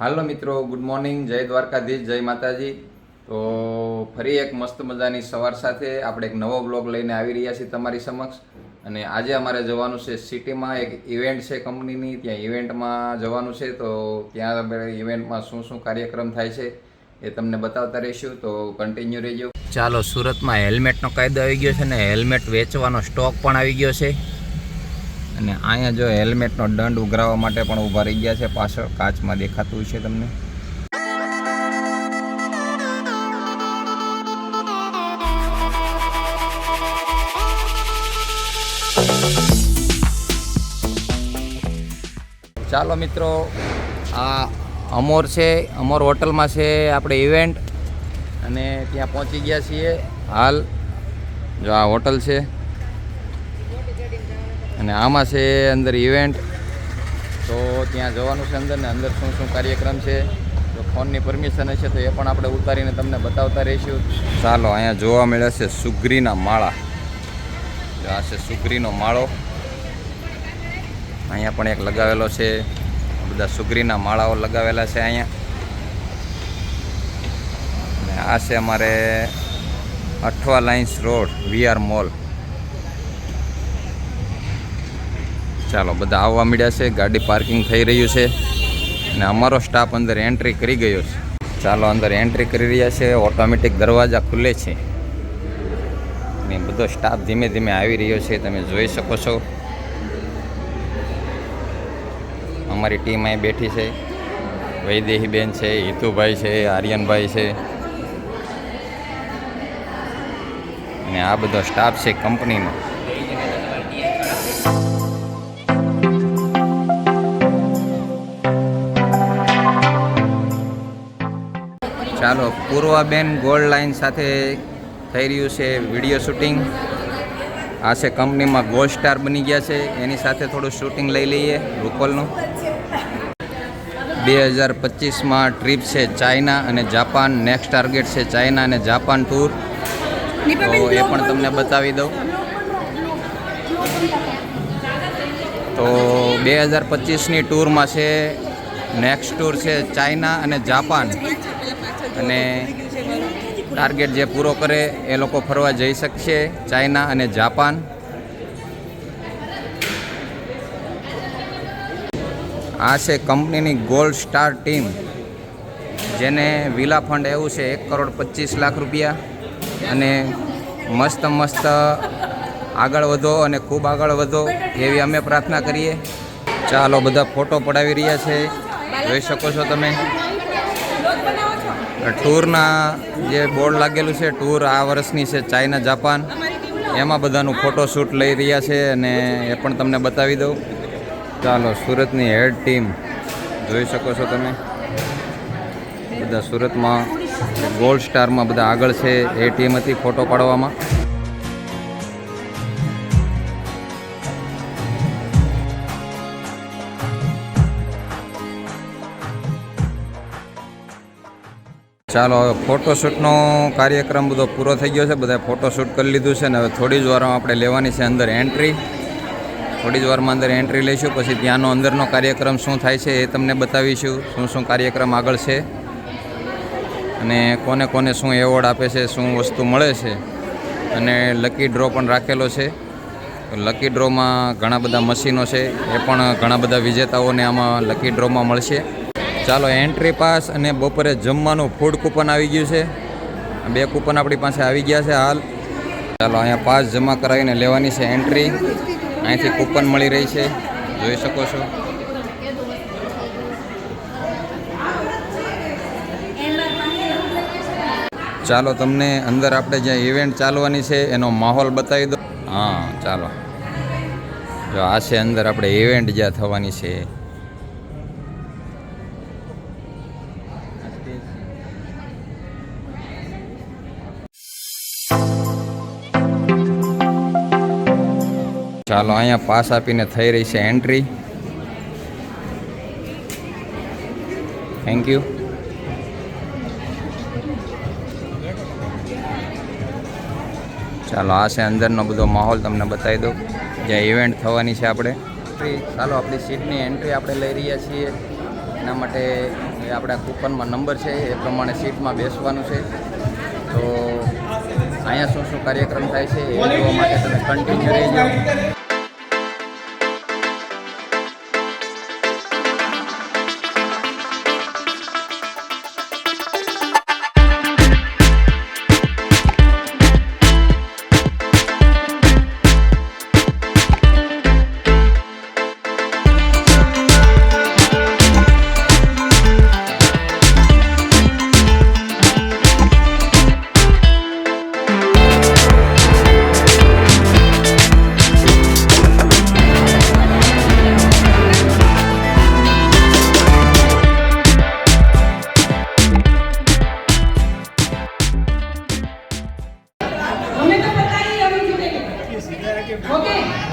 હાલો મિત્રો good morning જય દ્વારકાધીશ, જય માતાજી. તો ફરી એક મસ્ત મજાની સવાર સાથે આપણે એક નવો બ્લોગ લઈને આવી રહ્યા છીએ તમારી સમક્ષ. અને આજે અમારે જવાનું છે સિટીમાં એક ઇવેન્ટ છે કંપનીની. ત્યાં ઇવેન્ટમાં જવાનું છે, તો ત્યાં ઇવેન્ટમાં શું શું કાર્યક્રમ થાય છે એ તમને બતાવતા રહીશું. તો કન્ટિન્યુ રહેજો. ચાલો, સુરતમાં હેલ્મેટનો કાયદો આવી ગયો છે ને હેલ્મેટ વેચવાનો સ્ટોક પણ આવી ગયો છે. અને અહીંયા જો હેલ્મેટનો દંડ ઉઘરાવવા માટે પણ ઊભા રહી ગયા છે, પાછળ કાચમાં દેખાતું છે તમને. ચાલો મિત્રો, આ અમોર છે, અમોર હોટલમાં છે આપણે ઇવેન્ટ અને ત્યાં પહોંચી ગયા છીએ હાલ. જો આ હોટલ છે. અને આમાં છે અંદર ઇવેન્ટ તો ત્યાં જવાનું છે અંદર ને અંદર શું શું કાર્યક્રમ છે, તો ફોનની પરમિશન હશે તો એ પણ આપણે ઉતારીને તમને બતાવતા રહીશું. ચાલો, અહીંયા જોવા મળે છે સુગરીના માળા. આ છે સુગરીનો માળો. અહીંયા પણ એક લગાવેલો છે. બધા સુગરીના માળાઓ લગાવેલા છે અહીંયા. આ છે અમારે Athwa lines road VR mall. ચાલો, બધા આવવા મળ્યા છે, ગાડી પાર્કિંગ થઈ રહ્યું છે અને અમારો સ્ટાફ અંદર એન્ટ્રી કરી ગયો છે. ચાલો, અંદર એન્ટ્રી કરી રહ્યા છે ઓટોમેટિક દરવાજા ખુલે છે. અને બધો સ્ટાફ ધીમે ધીમે આવી રહ્યો છે, તમે જોઈ શકો છો. અમારી ટીમ અહીં બેઠી છે. વૈદેહીબેન છે, હિતુભાઈ છે, આર્યનભાઈ છે. અને આ બધો સ્ટાફ છે કંપનીનો ચાલો પૂર્વાબેન ગોલ્ડ લાઇન સાથે થઈ રહ્યું છે વીડિયો શૂટિંગ આ છે કંપનીમાં ગોલ્ડ સ્ટાર બની ગયા છે. એની સાથે થોડું શૂટિંગ લઈ લઈએ રૂપલનું. બે હજાર પચીસમાં ટ્રીપ છે ચાઇના અને જાપાન. નેક્સ્ટ ટાર્ગેટ છે ચાઇના અને જાપાન ટૂર તો એ પણ તમને બતાવી દઉં. તો બે હજાર પચીસની ટૂરમાં છે. નેક્સ્ટ ટૂર છે ચાઇના અને જાપાન. અને ટાર્ગેટ જે પૂરો કરે એ લોકો ફરવા જઈ શકશે ચાઇના અને જાપાન. આ છે કંપનીની ગોલ્ડ સ્ટાર ટીમ, જેને વિલા ફંડ એવું છે એક કરોડ પચીસ લાખ રૂપિયા. અને મસ્ત મસ્ત આગળ વધો અને ખૂબ આગળ વધો એવી અમે પ્રાર્થના કરીએ. ચાલો બધા ફોટો પડાવી રહ્યા છે. જોઈ શકો છો તમે. ટૂરના જે બોર્ડ લાગેલું છે, ટૂર આ વર્ષની છે ચાઇના જાપાન. એમાં બધાનું ફોટોશૂટ લઈ રહ્યા છે અને એ પણ તમને બતાવી દઉં. ચાલો, સુરતની હેડ ટીમ. જોઈ શકો છો તમે. બધા સુરતમાં ગોલ્ડ સ્ટારમાં બધા આગળ છે. એ ટીમ હતી ફોટો પાડવામાં. ચાલો, હવે ફોટોશૂટનો કાર્યક્રમ બધો પૂરો થઈ ગયો છે. બધા ફોટોશૂટ કરી લીધું છે ને હવે થોડી જ વારમાં આપણે લેવાની છે અંદર એન્ટ્રી. થોડી જ વારમાં અંદર એન્ટ્રી લઈશું, પછી ત્યાંનો અંદરનો કાર્યક્રમ શું થાય છે એ તમને બતાવીશું, શું શું કાર્યક્રમ આગળ છે અને કોને કોને શું એવોર્ડ આપે છે, શું વસ્તુ મળે છે. અને લકી ડ્રો પણ રાખેલો છે. લકી ડ્રોમાં ઘણા બધા મશીનો છે, એ પણ ઘણા બધા વિજેતાઓને આમાં લકી ડ્રોમાં મળશે. ચાલો એન્ટ્રી પાસ અને બપોરે જમવાનું ફૂડ કૂપન આવી ગયું છે. બે કૂપન આપણી પાસે આવી ગયા છે હાલ. ચાલો અહીંયા પાસ જમા કરાવીને લેવાની છે એન્ટ્રી અહીંથી કૂપન મળી રહી છે. જોઈ શકો છો. ચાલો તમને અંદર આપણે જ્યાં ઇવેન્ટ ચાલવાની છે એનો માહોલ બતાવી દો હા, ચાલો. જો આ છે અંદર આપણે ઇવેન્ટ જ્યાં થવાની છે. ચાલો અહીંયા પાસ આપીને થઈ રહી છે એન્ટ્રી. થેન્ક યુ ચાલો આ છે અંદરનો બધો માહોલ, તમને બતાવી દઉં. જ્યાં ઇવેન્ટ થવાની છે આપણે. ચાલો આપણી સીટની એન્ટ્રી આપણે લઈ રહ્યા છીએ. એના માટે આપણા કૂપનમાં નંબર છે, એ પ્રમાણે સીટમાં બેસવાનું છે. તો અહીંયા શું શું કાર્યક્રમ થાય છે એ જોવા માટે તમે કન્ટિન્યુ રહી જાઓ Okay.